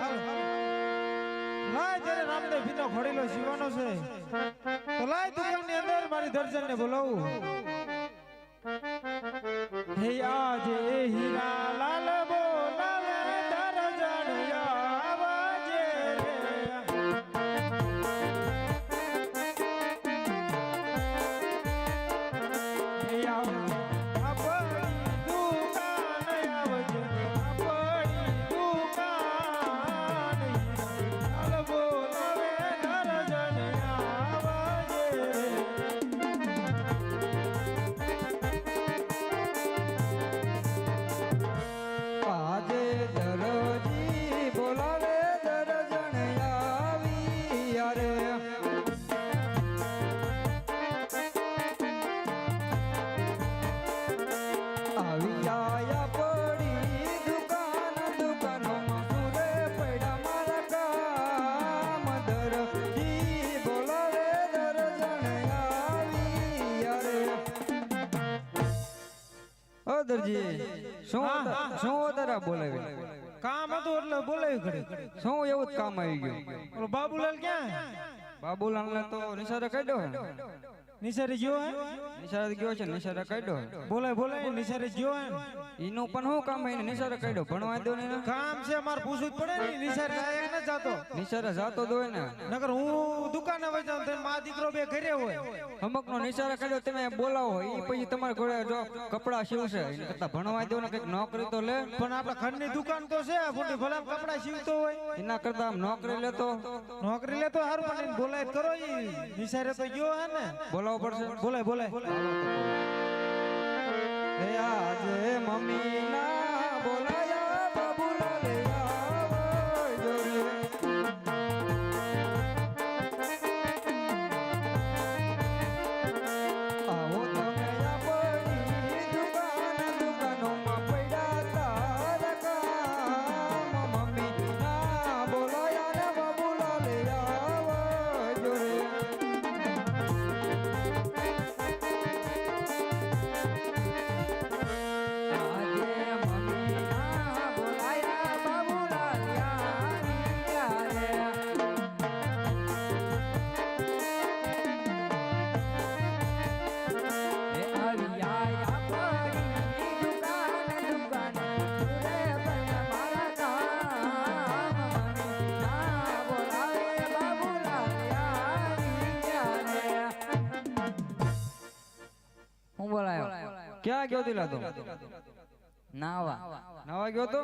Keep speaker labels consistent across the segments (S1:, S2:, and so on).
S1: હાલો લાય જરે રામદેવ ભીનો ઘોડીલો જીવાનો છે, તો લાય દુકાનની અંદર મારી દર્શનને બોલાવું. હે આજે હીરા લાલ
S2: ઓ દરજી શું. શું વધારે બોલાવે?
S1: કામ હતું એટલે બોલાવી ઘડી
S2: શું એવું જ કામ આવી ગયું?
S1: બાબુલાલ ક્યાં?
S2: બાબુલાલ ને તો નિશાળે કાઢ્યો હે
S1: નિસારે ગયો હે?
S2: નિશાળે ગયો છે નિશારે કાઢ્યો
S1: બોલાય બોલાય નિસારે ગયો હે
S2: એનું પણ શું કામ કાઢ્યો. ભણવા દો ને.
S1: કામ છે મારે પૂછવું જ પડે ને નિસાર જાય કે જાતો.
S2: નિશાળે જાતો દો ને.
S1: નકર હું દુકાને વઈ તો મા દીકરો બે ઘરે હોય.
S2: અમુક નો નિશાળે કાઢ્યો તમે બોલાવો. એ પછી તમારે ઘોડે જો કપડા સીવશે. એને કરતા ભણવા દો ને કંઈક નોકરી તો લે.
S1: પણ આપડે ખંડની દુકાન તો છે ભલે કપડા સીવતો હોય.
S2: એના કરતા આમ નોકરી લેતો.
S1: નોકરી લેતો સારું પણ બોલાય કરો નિશારે તો ગયો હે ને.
S2: બોલાવો પડશે?
S1: બોલે
S2: બોલે આજે મમ્મી ના બોલાયા. ક્યાં ગયો દિલા તો? નાવા. નાવા ગયો તો?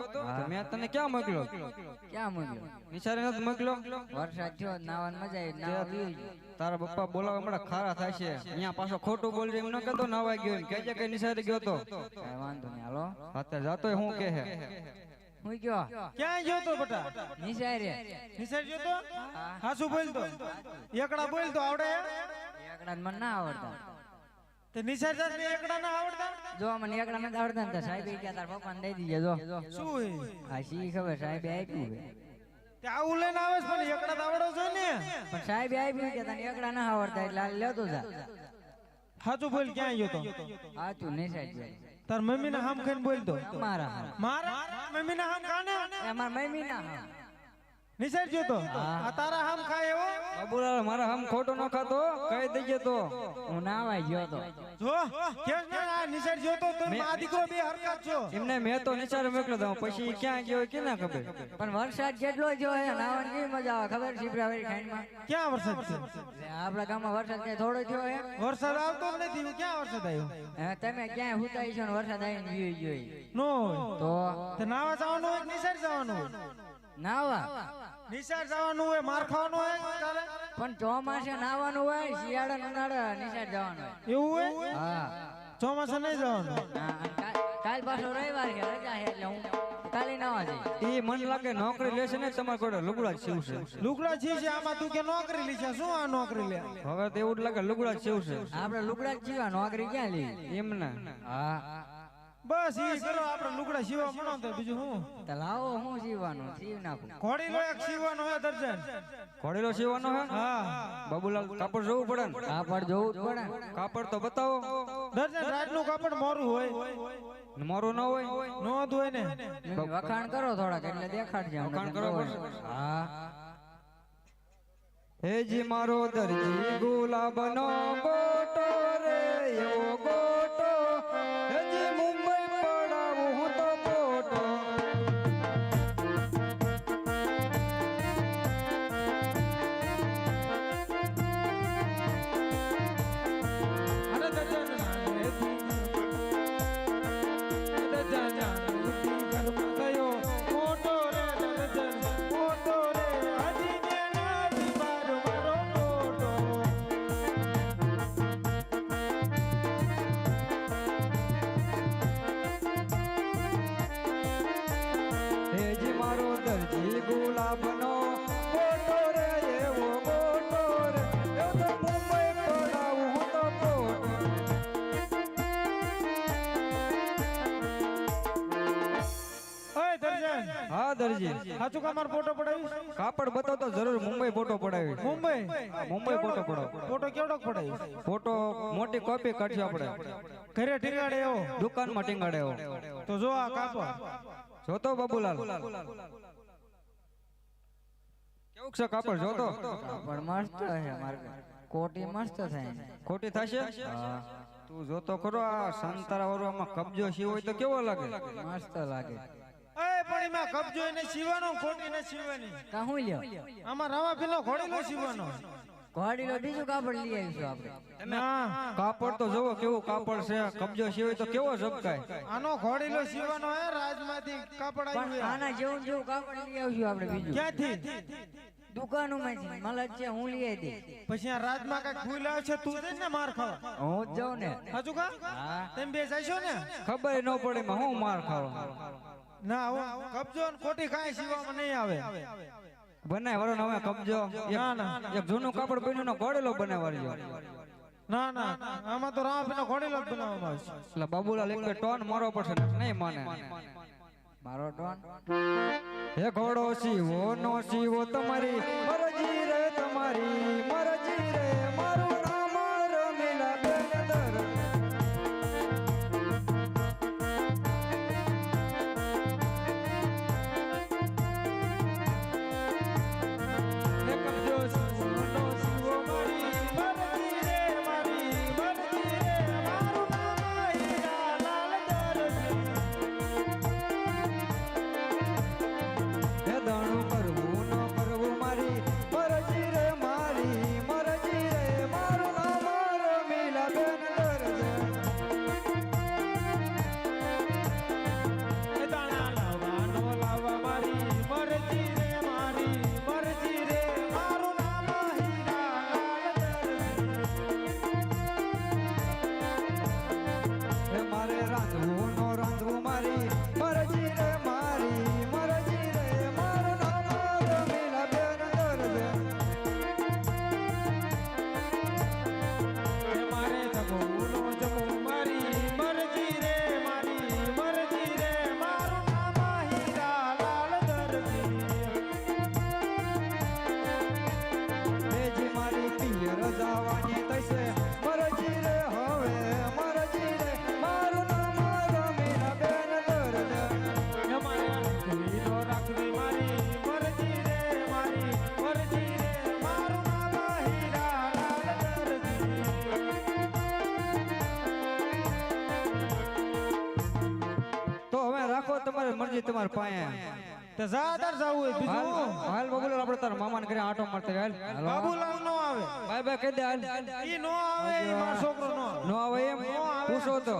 S2: મેં તને ક્યાં મોકલ્યો?
S3: ક્યાં મૂક્યો
S2: નિશારે નથી મોકલ્યો?
S3: વરસાદ થયો નાવાની મજા આવી નાવા પીવી
S2: તારા પપ્પા બોલાવા હમણાં ખારા થાય છે. અહીંયા પાછો ખોટું બોલજે એમ ન કહેતો નાવા ગયો એમ. કહેજે કે નિશારે ગયો તો?
S3: કાંઈ વાંધો નહીં હાલો.
S2: અત્યારે જાતો હું કે હે
S3: હું ગયો?
S1: ક્યાં ગયો તો બટા?
S3: નિશાળે.
S1: નિસાર ગયો તો? હાસુ બોલ તો એકડા બોલ તો આવડે?
S3: એકડા મને ના આવડતા.
S1: તે ને એકડા ના આવડતા?
S3: જો મને એકડા નથી આવડતા ને સાહેબ કે તાર પપ્પાને દઈ દીજે જો.
S1: શું હે?
S3: આ શી ખબર સાહેબે આપ્યું છે
S1: તે આવું લઈને આવે છે પણ એકડા આવડો છો ને?
S3: પણ સાહેબે આપ્યું કે તને એકડા ના આવડતા એટલે આ લેતો જા.
S1: હાચું બોલ ક્યાં ગયો તો? તાર મમ્મી ના હામ ખાઈને બોલ
S3: મારા.
S1: મારા? મમ્મી ના હામ
S3: એ મારા મમ્મી ના હા.
S1: નિસાર જો તો. આ તારા હમ ખાય એવો?
S2: બબુલાલ મારા હમ ખોટો ન ખાતો કહી દેજે તો.
S3: હું નાવા ગયો તો.
S1: જો કેમ ને આ નિસાર જો તો તમે આ દીકરો બે હરકત છો.
S2: એમને મેં તો નિશારે મોકલ્યો દઉં પછી ક્યાં ગયો કે ના ખબર?
S3: પણ વરસાદ જેટલો જો હે? નાવાની મજા આવે ખબર? શીપરાવાળી ખાઈમાં
S1: ક્યાં વરસાદ છે
S3: આપણા ગામમાં વરસાદ કે થોડો થયો હે?
S1: વરસાદ આવતો જ નથી ક્યાં વરસાદ આવ્યો?
S3: હે, તમે ક્યાંય હુતાઈ છો ને વરસાદ આવીને ગયો ઈ.
S1: નો
S3: તો?
S1: તે નાવા જવાનું હોય જવાનું
S3: નાવા.
S1: નિસાર જવાનું હોય માર ખાવાનું હોય
S3: પણ ચોમાસે નાવાનું હોય શિયાળા ઉનાળે નિશાળ જવાનું હોય.
S1: એવું હોય?
S3: હા.
S1: ચોમાસે નહીં જવાનું?
S3: કાલ- કાલ પાછો રવિવાર છે રજા છે એટલે હું કાલે નાવા
S2: એ મને લાગે નોકરી લેશે ને તમારે કોડે લુગડા જ સીવશે.
S1: લુગડા છી આમાં તું કે નોકરી લીધા શું આ નોકરી લે?
S2: હવે તો એવું જ લાગે લુગડા સીવશે.
S3: આપણે લુગડા જીવા નોકરી ક્યાં લેવી
S2: એમને
S3: હા.
S1: બસ ઈ કરો આપણે લુગડા સીવા મણો તો બીજું હું
S3: તો લાવો હું સીવાનું સીવ નાખું.
S1: ઘોડીલો એક સીવાનો હે દર્જન.
S2: ઘોડેલો સીવાનો હે
S1: હા.
S2: બાબુલાલ કાપડ જોવું પડે ને?
S3: કાપડ જોવું જ પડે.
S2: કાપડ તો બતાવો.
S1: દર્જન રાજનું કાપડ મોરું હોય.
S2: મારું ન હોય?
S1: ન હોય ને?
S3: વખાણ કરો થોડાક એટલે દેખાડજો
S2: વખાણ કરો.
S3: હા.
S2: હેજી મારો દરજી ગુલાબનો બોટો રે એવો દરજી.
S1: સાચું કા મારો ફોટો પડાવી
S2: કાપડ બતાવ તો જરૂર મુંબઈ ફોટો પડાવી.
S1: મુંબઈ?
S2: મુંબઈ ફોટો પડાવ.
S1: ફોટો કેવડો પડાવી
S2: ફોટો મોટી કોપી કાઢી આપણે
S1: ઘરે ટીંગાડે એવો
S2: દુકાનમાં ટીંગાડે એવો
S1: તો જો આ કાપડ
S2: જોતો બાબુલાલ. કેવું છે કાપડ જોતો?
S3: કાપડ મસ્ત છે મારે કોટી મસ્ત થાય. છે.
S2: ખોટી થશે? તું જોતો ખરો આ સંતારા વાળો આમાં કબજો શી હોય તો કેવો લાગે?
S3: મસ્ત લાગે.
S1: પણ એમાં કબજો એને સીવાનો ખોટી ને સીવાની
S3: કા હું લ્યો?
S1: આમાં રવા પેલો ઘોડીલો સીવાનો
S3: ઘોડીલો બીજું કાપડ લઈ આવીશું આપણે.
S1: ના.
S2: કાપડ તો જોવો કેવું કાપડ છે કબજો સીવાય તો કેવો ઝબકાય?
S1: આનો ઘોડીલો સીવાનો હે રાજમાંથી કાપડ આવ્યું.
S3: આના જેવું જેવું કાપડ લઈ આવશું આપણે બીજું.
S1: ક્યાંથી?
S3: દુકાનોમાંથી મલજ છે હું લઈ આવી દે
S1: પછી આ રાજમાં કઈ ભૂલ આવશે તું જ ને માર ખાવા.
S3: હું જ જાઉં ને.
S1: હજુ કા? તેમ બે જશો ને?
S2: ખબર ન પડે હું માર ખાવા.
S1: ના હું કબજો ને ખોટી કાંઈ સીવામાં નહીં આવે.
S2: બનાય વરો હવે કબજો.
S1: ના, ના.
S2: એક જૂનું કાપડ બન્યું નો બનાવવાળ્યો
S1: ના ના આમાં તો રામ પીનો ઘોડીલો જ બનાવવામાં
S2: એટલે બાબુલાલ એક ટોન મારો પડશે નહીં માને.
S3: મારો ટોન?
S2: હે ઘોડો શિવો નો સીવો તમારી મરજી રે તમારી. તમારી તમાર પાયા.
S1: તે જાદર જાવું હોય બીજું
S2: હાલ બગુલાલ આપણે તારા મામાને ઘરે આટો મારતે હાલ.
S1: બાબુલાલ નો આવે.
S2: બાય બાય કહી દે હાલ.
S1: ઈ નો આવે ઈ માર છોકરો નો
S2: નો આવે એમ? પૂછો તો.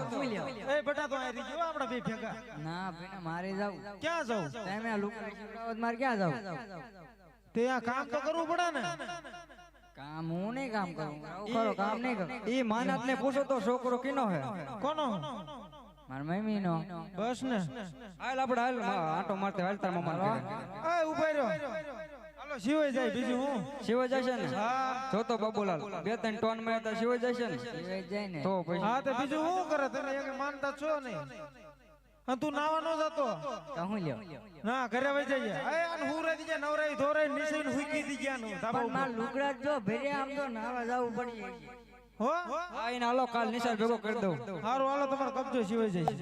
S1: એ બેટા તો આરી ગયો આપડા બે ભેગા.
S3: ના બેટા મારે જાવું.
S1: ક્યાં જાવ?
S3: તમે આ લુકડી શીખડાવો તો ક્યાં જાવ?
S1: તે આ કામ તો કરવું પડે ને.
S3: કામ હું નહીં કામ કરું. ખરો કામ નહીં કરું.
S2: ઈ માનત ને પૂછો તો છોકરો કિનો હે.
S1: કોનો?
S3: મારા મમ્મી નો
S1: બસ ને.
S2: હાલ આપણે હાલ મા- આંટો હાલ તારા મામાને
S1: એ ઊભા રહ્યો. હાલો સિવાય જાય બીજું હું.
S2: શિવાય જશે ને? જો તો બાબુલાલ બે ત્રણ ટોનમાં તો શિવાય જશે ને?
S3: સિવાય જાય ને.
S2: તો પછી.
S1: હા તે બીજું શું કરે? તને એક માનતા છો નહીં? હા તું નાવા નો જતો?
S3: તો હું લ્યો.
S1: ના ઘરે વઈ જઈએ એ આને હુરાઈ દીજે નવરાઈ ધોરાઈ નીસઈને હુકી દીજ્યા નું
S3: પણ માર લુગડા જો ભેરે આમ તો નાવા જવું પડી જાય.
S1: હો
S2: આઈને હાલો કાલ નિશાળ ભેગો કરી દઉં
S1: હારું હાલો તમારો કબજો સિવાય જાય